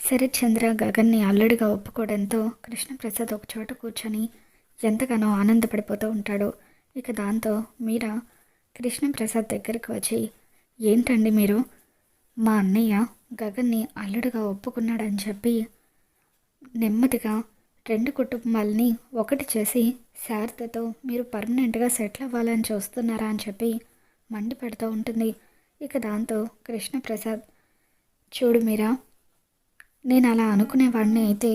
సరే చంద్ర గగన్ని అల్లుడిగా ఒప్పుకోవడంతో కృష్ణప్రసాద్ ఒక చోట కూర్చొని ఎంతగానో ఆనందపడిపోతూ ఉంటాడు. ఇక దాంతో మీరా కృష్ణప్రసాద్ దగ్గరికి వచ్చి ఏంటండి మీరు? మా అన్నయ్య గగన్ని అల్లుడిగా ఒప్పుకున్నాడని చెప్పి నెమ్మదిగా రెండు కుటుంబాలని ఒకటి చేసి శారదతో మీరు పర్మనెంట్గా సెటిల్ అవ్వాలని చూస్తున్నారా అని చెప్పి మండిపడుతూ ఉంటుంది. ఇక దాంతో కృష్ణప్రసాద్ చూడు మీరా నేను అలా అనుకునేవాడిని అయితే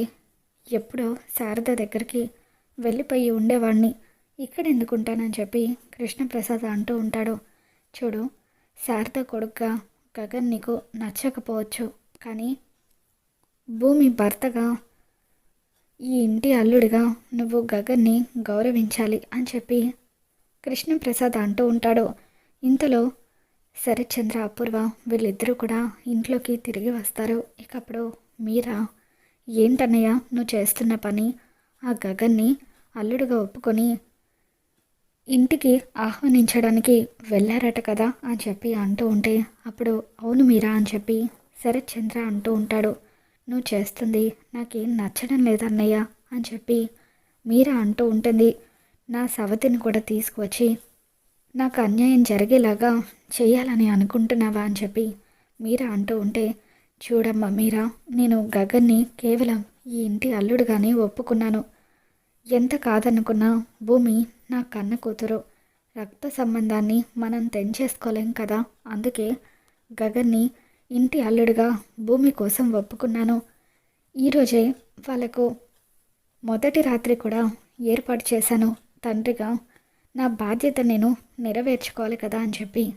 ఎప్పుడో శారద దగ్గరికి వెళ్ళిపోయి ఉండేవాడిని ఇక్కడ ఎందుకుంటానని చెప్పి కృష్ణప్రసాద్ అంటూ ఉంటాడు. చూడు శారద కొడుకుగా గగన్ నీకు నచ్చకపోవచ్చు. కానీ భూమి భర్తగా ఈ ఇంటి అల్లుడిగా నువ్వు గగన్ని గౌరవించాలి అని చెప్పి కృష్ణప్రసాద్ అంటూ ఉంటాడు. ఇంతలో శరత్చంద్ర అపూర్వ వీళ్ళిద్దరూ కూడా ఇంట్లోకి తిరిగి వస్తారు. ఇకప్పుడు మీరా? ఏంటన్నయ్య నువ్వు చేస్తున్న పని? ఆ గగన్ని అల్లుడుగా ఒప్పుకొని ఇంటికి ఆహ్వానించడానికి వెళ్ళారట కదా అని చెప్పి అంటూ ఉంటే అప్పుడు అవును మీరా అని చెప్పి శరత్ చంద్ర అంటూ ఉంటాడు. నువ్వు చేస్తుంది నాకేం నచ్చడం లేదన్నయ్య అని చెప్పి మీరా అంటూ ఉంటుంది. నా సవతిని కూడా తీసుకువచ్చి నాకు అన్యాయం జరిగేలాగా చేయాలని అనుకుంటున్నావా? అని చెప్పి మీరా అంటూ ఉంటే చూడమ్మా మీరా నేను గగన్ని కేవలం ఈ ఇంటి అల్లుడుగానే ఒప్పుకున్నాను. ఎంత కాదనుకున్నా భూమి నా కన్న కూతురు. రక్త సంబంధాన్ని మనం తెంచేసుకోలేం కదా? అందుకే గగన్ని ఇంటి అల్లుడుగా భూమి కోసం ఒప్పుకున్నాను. ఈరోజే వాళ్ళకు మొదటి రాత్రి కూడా ఏర్పాటు చేశాను. తండ్రిగా నా బాధ్యత నేను నెరవేర్చుకోవాలి కదా అని చెప్పి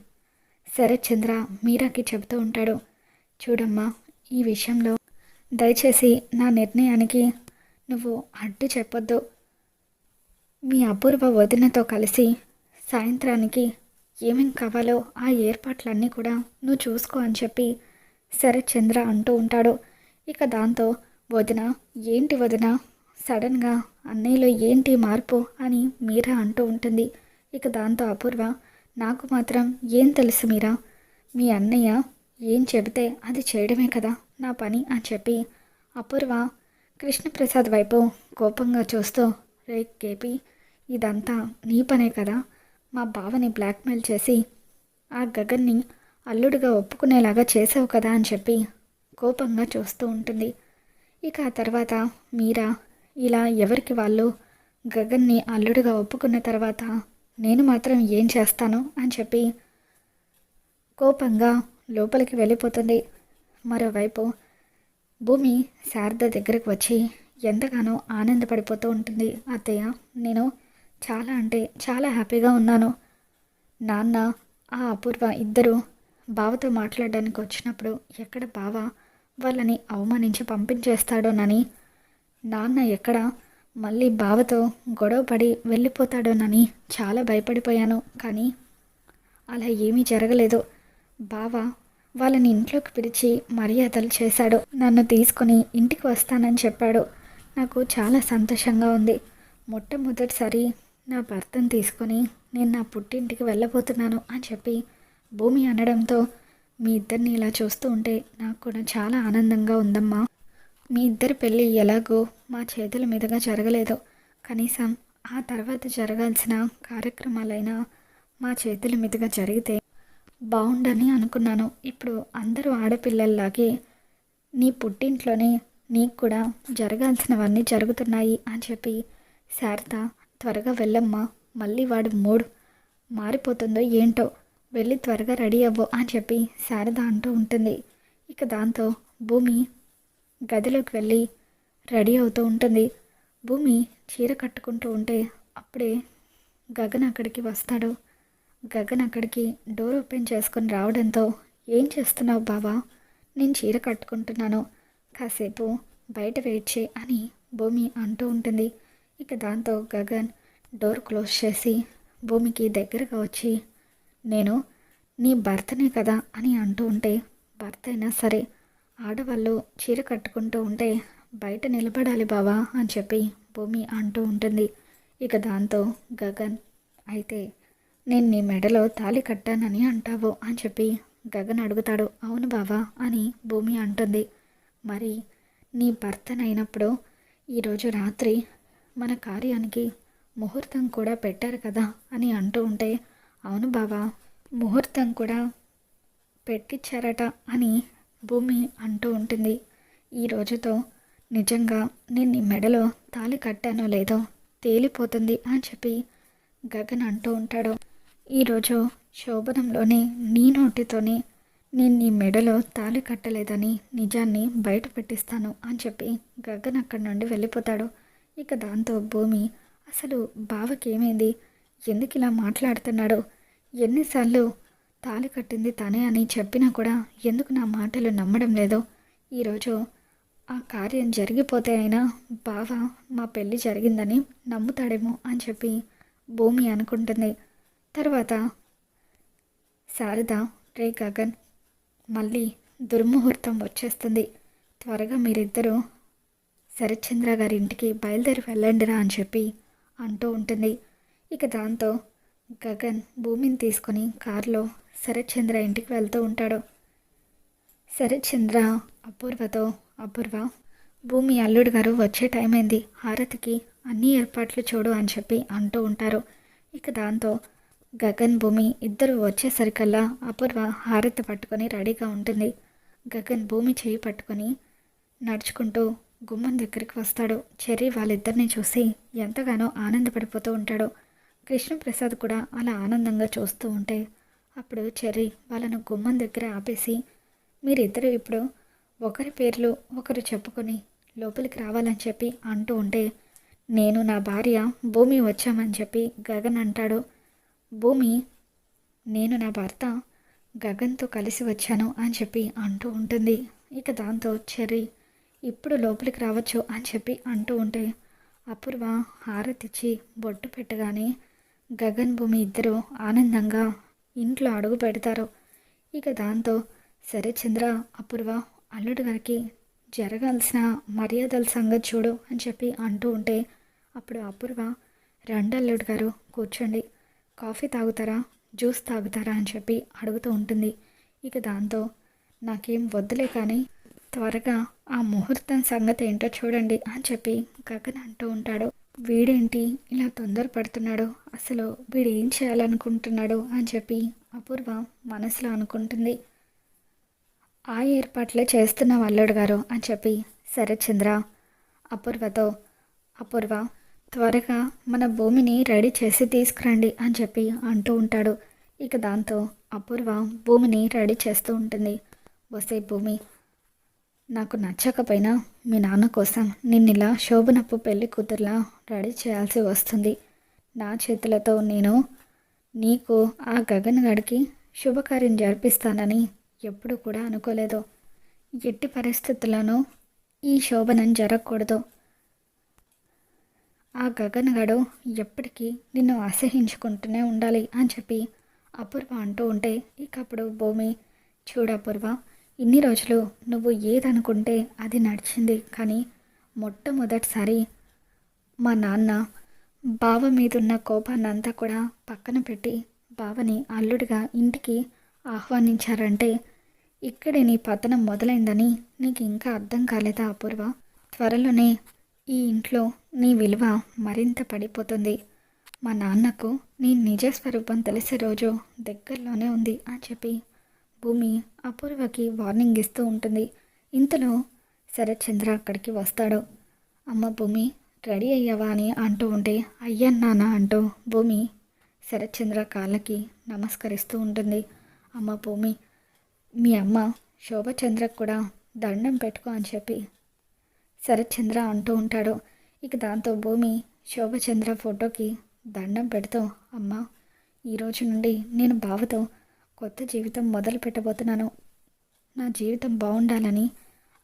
శరత్ చంద్ర మీరాకి చెబుతూ ఉంటాడు. చూడమ్మా ఈ విషయంలో దయచేసి నా నిర్ణయానికి నువ్వు అడ్డు చెప్పొద్దు. మీ అపూర్వ వదినతో కలిసి సాయంత్రానికి ఏమేం కావాలో ఆ ఏర్పాట్లన్నీ కూడా నువ్వు చూసుకో అని చెప్పి శరత్చంద్ర అంటూ ఉంటాడు. ఇక దాంతో వదిన ఏంటి వదిన? సడన్గా అన్నయ్యలో ఏంటి మార్పు? అని మీరా అంటూ ఉంటుంది. ఇక దాంతో అపూర్వ నాకు మాత్రం ఏం తెలుసు మీరా? మీ అన్నయ్య ఏం చెబితే అది చేయడమే కదా నా పని అని చెప్పి అపూర్వ కృష్ణప్రసాద్ వైపు కోపంగా చూస్తూ రే కేపీ ఇదంతా నీ పనే కదా? మా బావని బ్లాక్మెయిల్ చేసి ఆ గగన్ని అల్లుడిగా ఒప్పుకునేలాగా చేసావు కదా అని చెప్పి కోపంగా చూస్తూ ఉంటుంది. ఇక ఆ తర్వాత మీరా ఇలా ఎవరికి వాళ్ళు గగన్ని అల్లుడిగా ఒప్పుకున్న తర్వాత నేను మాత్రం ఏం చేస్తాను అని చెప్పి కోపంగా లోపలికి వెళ్ళిపోతుంది. మరోవైపు భూమి శారద దగ్గరకు వచ్చి ఎంతగానో ఆనందపడిపోతూ ఉంటుంది. అత్తయ్య నేను చాలా అంటే చాలా హ్యాపీగా ఉన్నాను. నాన్న ఆ అపూర్వ ఇద్దరు బావతో మాట్లాడడానికి వచ్చినప్పుడు ఎక్కడ బావ వాళ్ళని అవమానించి పంపించేస్తాడోనని నాన్న ఎక్కడ మళ్ళీ బావతో గొడవపడి వెళ్ళిపోతాడోనని చాలా భయపడిపోయాను. కానీ అలా ఏమీ జరగలేదు. బావ వాళ్ళని ఇంట్లోకి పిలిచి మర్యాదలు చేశాడు. నన్ను తీసుకొని ఇంటికి వస్తానని చెప్పాడు. నాకు చాలా సంతోషంగా ఉంది. మొట్టమొదటిసారి నా భర్తను తీసుకొని నేను నా పుట్టింటికి వెళ్ళబోతున్నాను అని చెప్పి భూమి అనడంతో మీ ఇద్దరిని ఇలా చూస్తూ ఉంటే నాకు కూడా చాలా ఆనందంగా ఉందమ్మా. మీ ఇద్దరి పెళ్ళి ఎలాగో మా చేతుల మీదుగా జరగలేదు. కనీసం ఆ తర్వాత జరగాల్సిన కార్యక్రమాలైనా మా చేతుల మీదుగా జరిగితే బాగుండని అనుకున్నాను. ఇప్పుడు అందరూ ఆడపిల్లల్లాగే నీ పుట్టింట్లోనే నీకు కూడా జరగాల్సినవన్నీ జరుగుతున్నాయి అని చెప్పి శారద త్వరగా వెళ్ళమ్మా మళ్ళీ వాడు మూడ్ మారిపోతుందో ఏంటో వెళ్ళి త్వరగా రెడీ అవ్వు అని చెప్పి శారద అంటూ ఉంటుంది. ఇక దాంతో భూమి గదిలోకి వెళ్ళి రెడీ అవుతూ ఉంటుంది. భూమి చీర కట్టుకుంటూ ఉంటే అప్పుడే గగన్ అక్కడికి వస్తాడు. గగన్ అక్కడికి డోర్ ఓపెన్ చేసుకొని రావడంతో ఏం చేస్తున్నావు బావా? నేను చీర కట్టుకుంటున్నాను. కాసేపు బయట వెయిట్ చేయి అని భూమి అంటూ ఉంటుంది. ఇక దాంతో గగన్ డోర్ క్లోజ్ చేసి భూమికి దగ్గరగా వచ్చి నేను నీ భర్తనే కదా అని అంటూ ఉంటే భర్త అయినా సరే ఆడవాళ్ళు చీర కట్టుకుంటూ ఉంటే బయట నిలబడాలి బావా అని చెప్పి భూమి అంటూ ఉంటుంది. ఇక దాంతో గగన్ అయితే నేను నీ మెడలో తాళి కట్టానని అంటావు అని చెప్పి గగన్ అడుగుతాడు. అవును బావా అని భూమి అంటుంది. మరి నీ భర్తనైనప్పుడు ఈరోజు రాత్రి మన కార్యానికి ముహూర్తం కూడా పెట్టారు కదా అని అంటూ ఉంటే అవును బావా ముహూర్తం కూడా పెట్టించారట అని భూమి అంటూ ఉంటుంది. ఈ రోజుతో నిజంగా నేను నీ మెడలో తాళి కట్టానో లేదో తేలిపోతుంది అని చెప్పి గగన్ అంటూ ఉంటాడు. ఈరోజు శోభనంలోనే నీ నోటితోనే నేను నీ మెడలో తాళి కట్టలేదని నిజాన్ని బయట పెట్టిస్తాను అని చెప్పి గగన్ అక్కడి నుండి వెళ్ళిపోతాడు. ఇక దాంతో భూమి అసలు బావకి ఏమైంది ఎందుకు ఇలా మాట్లాడుతున్నాడు? ఎన్నిసార్లు తాళి కట్టింది తనే అని చెప్పినా కూడా ఎందుకు నా మాటలు నమ్మడం లేదో? ఈరోజు ఆ కార్యం జరిగిపోతే అయినా బావ మా పెళ్ళి జరిగిందని నమ్ముతాడేమో అని చెప్పి భూమి అనుకుంటుంది. తర్వాత శారద రే గగన్ మళ్ళీ దుర్ముహూర్తం వచ్చేస్తుంది. త్వరగా మీరిద్దరూ శరత్చంద్ర గారి ఇంటికి బయలుదేరి వెళ్ళండిరా అని చెప్పి అంటూ ఉంటుంది. ఇక దాంతో గగన్ భూమిని తీసుకొని కారులో శరత్చంద్ర ఇంటికి వెళ్తూ ఉంటాడు. శరత్చంద్ర అపూర్వతో అపూర్వ భూమి అల్లుడు గారు వచ్చే టైం అయింది హారతికి అన్ని ఏర్పాట్లు చూడు అని చెప్పి అంటూ ఉంటారు. ఇక దాంతో గగన్ భూమి ఇద్దరు వచ్చేసరికల్లా అపూర్వ హారతి పట్టుకొని రెడీగా ఉంటుంది. గగన్ భూమి చేయి పట్టుకొని నడుచుకుంటూ గుమ్మం దగ్గరికి వస్తాడు. చెర్రీ వాళ్ళిద్దరిని చూసి ఎంతగానో ఆనందపడిపోతూ ఉంటాడు. కృష్ణప్రసాద్ కూడా అలా ఆనందంగా చూస్తూ ఉంటే అప్పుడు చెర్రీ వాళ్ళను గుమ్మం దగ్గర ఆపేసి మీరిద్దరు ఇప్పుడు ఒకరి పేర్లు ఒకరు చెప్పుకొని లోపలికి రావాలని చెప్పి అంటూ ఉంటే నేను నా భార్య భూమి వచ్చామని చెప్పి గగన్ అంటాడు. భూమి నేను నా భర్త గగన్తో కలిసి వచ్చాను అని చెప్పి అంటూ ఉంటుంది. ఇక దాంతో చెర్రీ ఇప్పుడు లోపలికి రావచ్చు అని చెప్పి అంటూ ఉంటే అపూర్వ హారతిచ్చి బొట్టు పెట్టగానే గగన్ భూమి ఇద్దరు ఆనందంగా ఇంట్లో అడుగు పెడతారు. ఇక దాంతో సరే చంద్ర అపూర్వ అల్లుడు గారికి జరగాల్సిన మర్యాదల సంగతి చూడు అని చెప్పి అంటూ ఉంటే అప్పుడు అపూర్వ రెండల్లుడు గారు కూర్చోండి. కాఫీ తాగుతారా? జ్యూస్ తాగుతారా? అని చెప్పి అడుగుతూ ఉంటుంది. ఇక దాంతో నాకేం వద్దులే కానీ త్వరగా ఆ ముహూర్తం సంగతి ఏంటో చూడండి అని చెప్పి గగన్ అంటూ ఉంటాడు. వీడేంటి ఇలా తొందరపడుతున్నాడు? అసలు వీడు ఏం చేయాలనుకుంటున్నాడు? అని చెప్పి అపూర్వ మనసులో అనుకుంటుంది. ఆ ఏర్పాట్లే చేస్తున్న వాళ్ళడు గారు అని చెప్పి సరే చంద్ర అపూర్వతో అపూర్వ త్వరగా మన భూమిని రెడీ చేసి తీసుకురండి అని చెప్పి అంటూ ఉంటాడు. ఇక దాంతో అపూర్వ భూమిని రెడీ చేస్తూ ఉంటుంది. వసే భూమి నాకు నచ్చకపోయినా మీ నాన్న కోసం నిన్నిలా శోభనప్పు పెళ్ళి కూతురులా రెడీ చేయాల్సి వస్తుంది. నా చేతులతో నేను నీకు ఆ గగన్ గడికి శుభకార్యం జరిపిస్తానని ఎప్పుడు కూడా అనుకోలేదు. ఎట్టి పరిస్థితుల్లోనూ ఈ శోభనం జరగకూడదు. ఆ గగన్ గడు ఎప్పటికీ నిన్ను అసహించుకుంటూనే ఉండాలి అని చెప్పి అపూర్వ అంటూ ఉంటే ఇక అప్పుడు భూమి చూడపూర్వ ఇన్ని రోజులు నువ్వు ఏదనుకుంటే అది నడిచింది. కానీ మొట్టమొదటిసారి మా నాన్న బావ మీదున్న కోపాన్నంతా కూడా పక్కన పెట్టి బావని అల్లుడిగా ఇంటికి ఆహ్వానించారంటే ఇక్కడే నీ పతనం మొదలైందని నీకు ఇంకా అర్థం కాలేదా అపూర్వ? త్వరలోనే ఈ ఇంట్లో నీ విలువ మరింత పడిపోతుంది. మా నాన్నకు నీ నిజ స్వరూపం తెలిసే రోజు దగ్గరలోనే ఉంది అని చెప్పి భూమి అపూర్వకి వార్నింగ్ ఇస్తూ ఉంటుంది. ఇంతలో శరత్చంద్ర అక్కడికి వస్తాడు. అమ్మ భూమి రెడీ అయ్యావా అని అంటూ ఉంటే అయ్యన్నానా అంటూ భూమి శరత్చంద్ర కాళ్ళకి నమస్కరిస్తూ ఉంటుంది. అమ్మ భూమి మీ అమ్మ శోభచంద్రకు కూడా దండం పెట్టుకో అని చెప్పి శరత్చంద్ర అంటూ ఉంటాడు. ఇక దాంతో భూమి శోభచంద్ర ఫోటోకి దండం పెడుతూ అమ్మ ఈరోజు నుండి నేను బావతో కొత్త జీవితం మొదలు పెట్టబోతున్నాను. నా జీవితం బాగుండాలని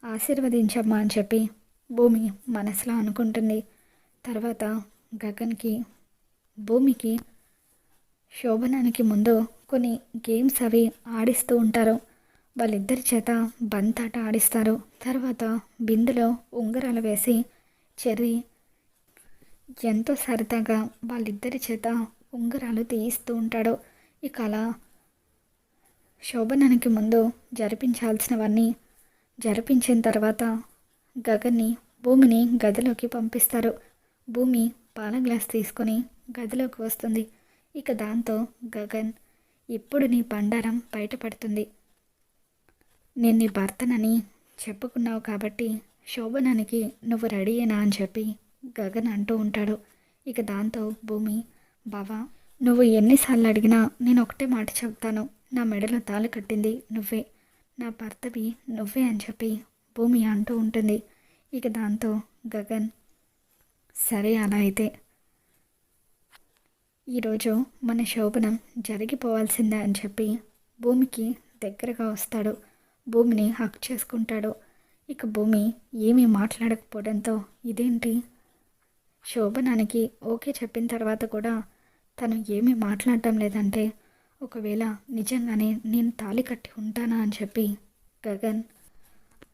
ఆశీర్వదించమ్మా అని చెప్పి భూమి మనసులో అనుకుంటుంది. తర్వాత గగన్కి భూమికి శోభనానికి ముందు కొన్ని గేమ్స్ అవి ఆడిస్తూ ఉంటారు. వాళ్ళిద్దరి చేత బంతాట ఆడిస్తారు. తర్వాత బిందులో ఉంగరాలు వేసి చెర్రీ ఎంతో సరదాగా వాళ్ళిద్దరి చేత ఉంగరాలు తీయిస్తూ ఉంటాడు. ఇక అలా శోభనానికి ముందు జరిపించాల్సినవన్నీ జరిపించిన తర్వాత గగన్ని భూమిని గదిలోకి పంపిస్తారు. భూమి పాల గ్లాస్ తీసుకొని గదిలోకి వస్తుంది. ఇక దాంతో గగన్ ఇప్పుడు నీ బండారం బయటపడుతుంది. నేను నీ భర్తనని చెప్పుకున్నావు కాబట్టి శోభనానికి నువ్వు రెడీయేనా అని చెప్పి గగన్ అంటూ ఉంటాడు. ఇక దాంతో భూమి బావా నువ్వు ఎన్నిసార్లు అడిగినా నేను ఒకటే మాట చెప్తాను. నా మెడలో తాళి కట్టింది నువ్వే. నా భర్తవి నువ్వే అని చెప్పి భూమి అంటూ ఉంటుంది. ఇక దాంతో గగన్ సరే అలా అయితే. ఈరోజు మన శోభనం జరిగిపోవాల్సిందే అని చెప్పి భూమికి దగ్గరగా వస్తాడు. భూమిని హక్ చేసుకుంటాడు? ఇక భూమి ఏమీ మాట్లాడకపోవడంతో ఇదేంటి? శోభనానికి ఓకే చెప్పిన తర్వాత కూడా తను ఏమీ మాట్లాడటం లేదంటే ఒకవేళ నిజంగానే నేను తాళి కట్టి ఉంటానా అని చెప్పి గగన్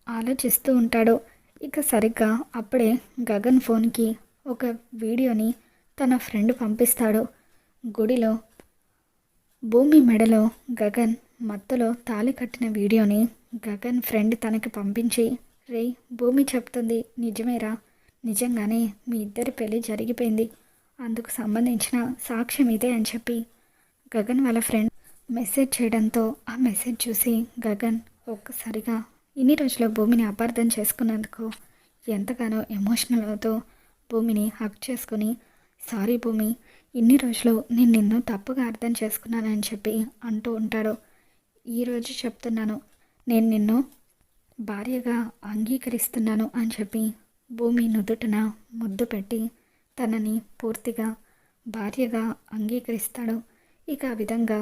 ఆలోచిస్తూ ఉంటాడు. ఇక సరిగ్గా అప్పుడే గగన్ ఫోన్కి ఒక వీడియోని తన ఫ్రెండ్ పంపిస్తాడు. గుడిలో భూమి మెడలో గగన్ మత్తులో తాళి కట్టిన వీడియోని గగన్ ఫ్రెండ్ తనకి పంపించి రే భూమి చెప్తుంది. నిజమేరా? నిజంగానే మీ ఇద్దరి పెళ్ళి జరిగిపోయింది. అందుకు సంబంధించిన సాక్ష్యం ఇదే అని చెప్పి గగన్ వాళ్ళ ఫ్రెండ్ మెసేజ్ చేయడంతో ఆ మెసేజ్ చూసి గగన్ ఒక్కసారిగా ఇన్ని రోజుల భూమిని అపార్థం చేసుకున్నందుకు ఎంతగానో ఎమోషనల్ అవుతూ భూమిని హక్ చేసుకుని సారీ భూమి ఇన్ని రోజులు నేను నిన్ను తప్పుగా అర్థం చేసుకున్నానని చెప్పి అంటూ ఉంటాడు. ఈరోజు చెప్తున్నాను. నేను నిన్ను భార్యగా అంగీకరిస్తున్నాను అని చెప్పి భూమి నుదుటన ముద్దు పెట్టి తనని పూర్తిగా భార్యగా అంగీకరిస్తాడు. ఇక ఆ విధంగా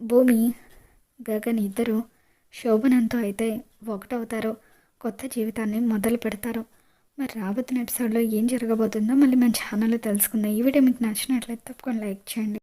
భూమి గగన్ ఇద్దరు శోభనంతో అయితే ఒకటవుతారు. కొత్త జీవితాన్ని మొదలు పెడతారు. మరి రాబోతున్న ఎపిసోడ్లో ఏం జరగబోతుందో మళ్ళీ మన ఛానల్లో తెలుసుకుందాం. ఈ వీడియో మీకు నచ్చినట్లయితే తప్పకుండా లైక్ చేయండి.